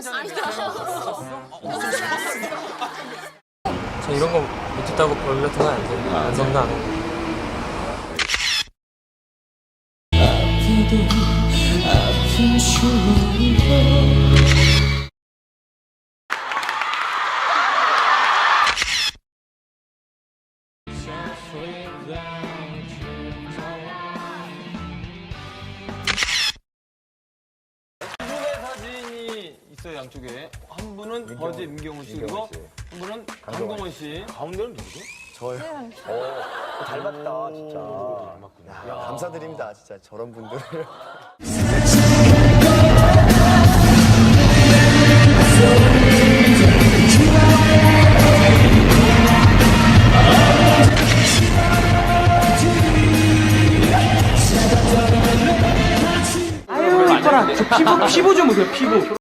저 이런 거 못했다고 벌렸던 안 돼요. 안 해요. 두분 있어요 양쪽에. 한 분은 버즈 임경훈 씨 그리고 한 분은 강동원 씨. 가운데는 누구죠? 닮았다. 진짜. 야, 감사드립니다 진짜 저런 분들. 아유 이뻐라. 저 피부 피부 좀 보세요 피부